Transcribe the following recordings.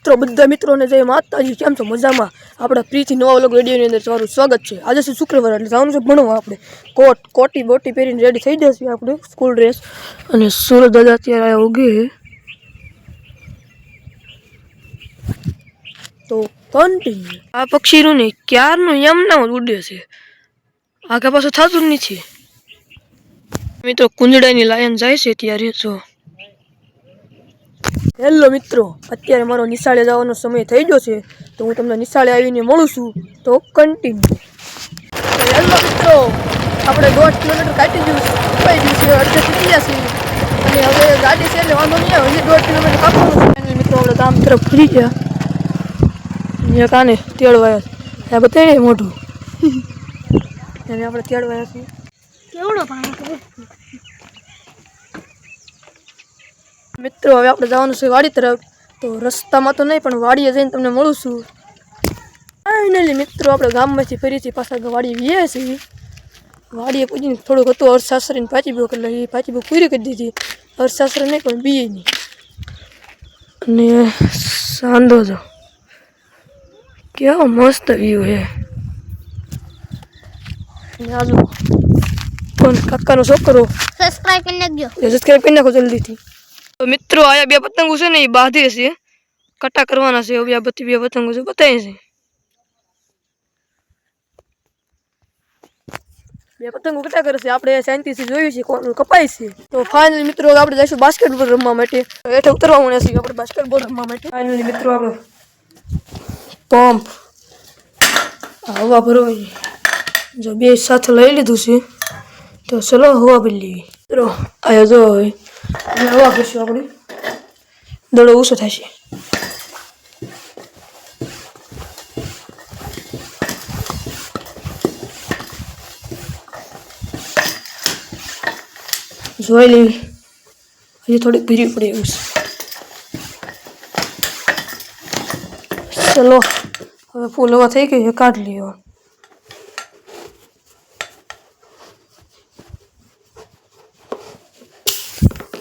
મિત્રો, બધા મિત્રોને જય માતાજી, કેમ છો? મજામાં? આપણા પ્રીતિ નવા વ્લોગ રેડિયોની અંદર તમારું સ્વાગત છે. આજે છે શુક્રવાર, એટલે જવાનું છે ભણવા આપણે કોટ, કોટી બોટી પહેરીને રેડી થઈ જશે આપણે સ્કૂલ ડ્રેસ અને સુરત દાદા અત્યારે આવ્યા ઉગે તો કન્ટિન્યુ આ પક્ષીનું ને ક્યારનું એમના જ ઉડે છે? આગા પાછું થતું નથી મિત્રો કુંજડાની લાયન જાય છે ત્યારે, જો હેલો મિત્રો, અત્યારે મારો નિશાળે જવાનો સમય થઈ ગયો છે, તો હું તમને નિશાળે આવીને મળું છું, તો કન્ટિન્યુ હેલો મિત્રો, આપણે દોઢ કિલોમીટર કાઢી ગયું કપાઈ ગયું અડધે સુધી છીએ. અને હવે ગાડી છે એટલે વાંધો નહીં આવે, હજી દોઢ કિલોમીટર કાપવાનું છે. મિત્રો, આપણે ગામ તરફ ફરી ગયા. અહીંયા કાને તેડવાયા આ બતાવીએ મોઢું. એને આપણે તેડવાયા છીએ. કેવડો પાણી મિત્રો હવે આપણે જવાનું છે વાડી તરફ તો રસ્તામાં તો નહીં પણ વાડીએ જઈને તમને મળું છું ફાઇનલી મિત્રો આપણે ગામમાંથી ફરીથી પાછા વાડીએ વ્યા છીએ વાડીએ પૂજીને થોડુંક હતું અર્થશાસ્ત્રીને પાછી બુક એટલે એ પાછી બુક પૂરી કરી દીધી અર્થશાસ્ત્ર નહીં પણ બીએ નહીં અને સાંધો જો કેવો મસ્ત વ્યૂ છે અને આજુ કોણ કાકાનો છોકરો સબસ્ક્રાઇબ કરી નાખજો એ સબસ્ક્રાઈબ કરી નાખો જલ્દીથી તો મિત્રો આયા બે પતંગો છે ને એ બાંધે છે. કટા કરવાના છે બે પતંગો છે બતાવે છે. બે પતંગો કટા કરે છે? આપણે શાંતિથી જોયું છે, કોણ કપાય છે? તો ફાઇનલી મિત્રો આપણે જઈશું બાસ્કેટબોલ રમવા માટે. હેઠે ઉતરવા મળ્યા છીએ આપણે બાસ્કેટબોલ રમવા માટે. ફાઇનલી મિત્રો, આપણે પંપ હવા ભરવાની. જો બે સાથે લઈ લીધું છે, તો ચલો હવા ભરી લેવી. મિત્રો આયો જો હવે હવા ભરશું આપણે? દડો ઓછો થશે જોઈ લેવી. હજી થોડીક ભીરી પડે એવું ચલો, હવે ફૂલ એવા થઈ ગયું કાઢ લઈએ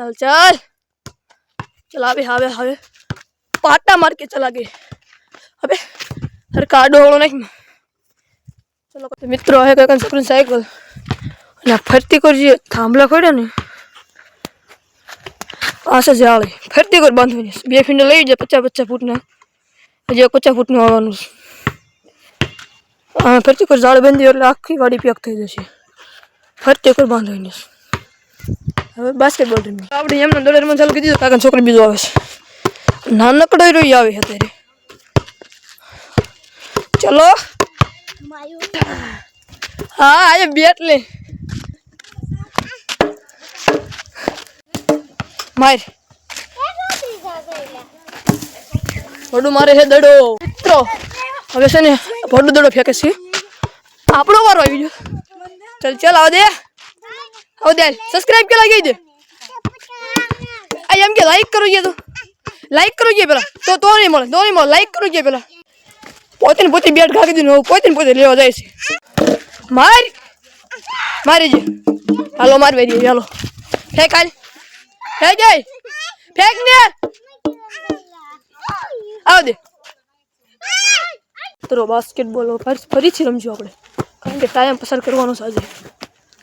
ચાલ ચાલ ચલ આવે હવે હવે પાટા માર કે ચલા ગે હવે હર કાડો હોળો નહીં ચલો તો મિત્રો હે કઈ છોકરી સાયકલ અને આ ફરતી કરજે થાંભલા ખોડ્યા ને આશે જાળે ફરતી કર બાંધવાની બે ફીંડો લઈ જાય પચાસ પચાસ ફૂટના હજી એક પચાસ ફૂટનું આવવાનું છે હા ફરતી કર જાળ બાંધી એટલે આખી વાડી પેક થઈ જશે ફરતી કર બાંધવાની હવે બાસ્કેટબોલ રમી આપણે એમને દોડે રમવાનું ચાલુ કરી દીધું છોકરી બીજો આવે છે. નાનકડો રહ્યો આવે અત્યારે. ચલો. હા, આજે બેટ લે. માર. ભડું મારે છે દડો. મિત્રો, હવે છે ને ભડું દડો ફેંકે છે. આપણો વારો આવી ગયો. ચાલ ચાલ, આવ દે. સબસ્ક્રાઇબ કે લાગી દે આ એમ કે લાઈક કરો તો લાઈક કરો જે પેલા તો તો નહીં મળે તો નહીં મળે લાઈક કરો જે પેલા પોતે ને પોતે બેટ ખાકી દીધું પોતે ને પોતે લેવા જાય છે માર મારી જે હાલો માર વેરી હાલો ફેંક હાલ ફેંક જાય ફેંક ને આવ દે તો બાસ્કેટબોલ ફરીથી રમજો આપણે કારણ કે ટાઈમ પસાર કરવાનો છે આજે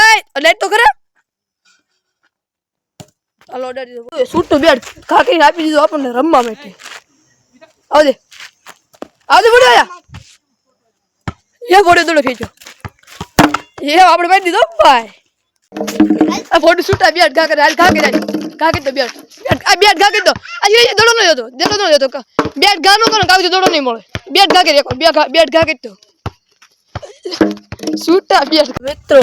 એ લાઈટ તો ખરા હાલો ઓર્ડર દીધો સૂટનું બેટ ઘા કરીને આપી દીધું આપણને રમવા માટે આવજે આવજે બોલો આયા એ ફોટો દોડો ખેંચો એ આપણે મારી દીધો ભાઈ આ ફોટો છૂટા બેટ ઘા કરે હાલ ઘા કરે ઘા કરી દો બેટ બેટ આ બેટ ઘા કરી દો આ એ દોડો નહીં જતો દેતો ન જતો બેટ ઘા નો કરો કાગજ દોડો નહીં મળે બેટ ઘા કરી એક બે ઘા બેટ ઘા કરી દો છૂટા બેટ મિત્રો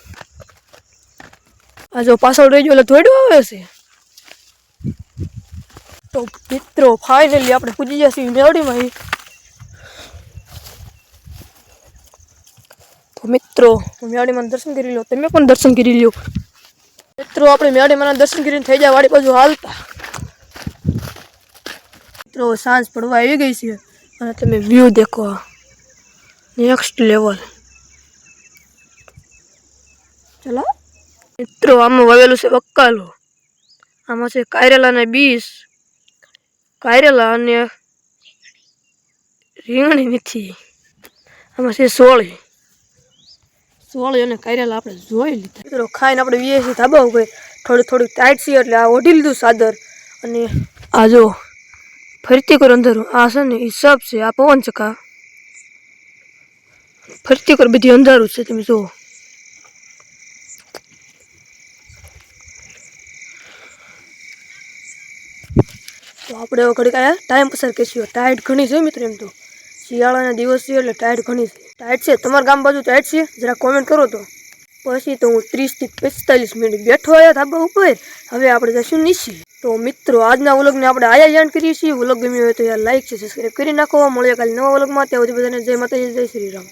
આ જો પાછળ રહી ગયો એટલે થોડું આવે છે તો મિત્રો ફાઇનલી આપણે પૂજી ગયા છીએ મેળીમાં તો મિત્રો હું મેળીમાં દર્શન કરી લો તમે પણ દર્શન કરી લ્યો મિત્રો આપણે મેળીમાં દર્શન કરીને થઈ જાય વાડી બાજુ હાલતા મિત્રો સાંજ પડવા આવી ગઈ છે અને તમે વ્યૂ દેખો નેક્સ્ટ લેવલ ચલો મિત્રો, આમાં વાવેલું છે બક્કાલો આમાં છે કાયરેલા અને બીસ. કાયરેલા અને રીંગણી નથી આમાં છે સોળી. સોળી અને કાયરેલા આપણે જોઈ લીધા. મિત્રો, ખાઈને આપણે વીએ છીએ ધાબા ઉપર. થોડી થોડી ટાઈટ છે એટલે આ ઓઢી લીધું સાદર. અને આ જો ફરતી કર અંદર આ છે ને એ સબ છે, આ પવન ચકા. ફરતી કર બધી અંધારું છે, તમે જુઓ. તો આપણે હવે ઘડીક આયા ટાઈમ પસાર કરીશું. ટાઈટ ઘણી છે મિત્રો એમ તો. શિયાળાના દિવસ છે એટલે ટાઈટ ઘણી છે. ટાઈટ છે? તમારા ગામ બાજુ ટાઈટ છે? જરા કોમેન્ટ કરો તો. પછી તો હું ત્રીસથી પિસ્તાલીસ મિનિટ બેઠો આવ્યા ધાબા ઉપર. હવે આપણે જશું નીચે. તો મિત્રો, આજના વ્લોગને આપણે આયા જાણ કરીએ છીએ. વ્લોગ ગમ્યો હોય તો યાર લાઈક છે સબસ્ક્રાઈબ કરી નાખો. મળીએ કાલે નવા વ્લોગમાં. ત્યાં સુધી બધાને જય માતાજી, જય શ્રી રામ.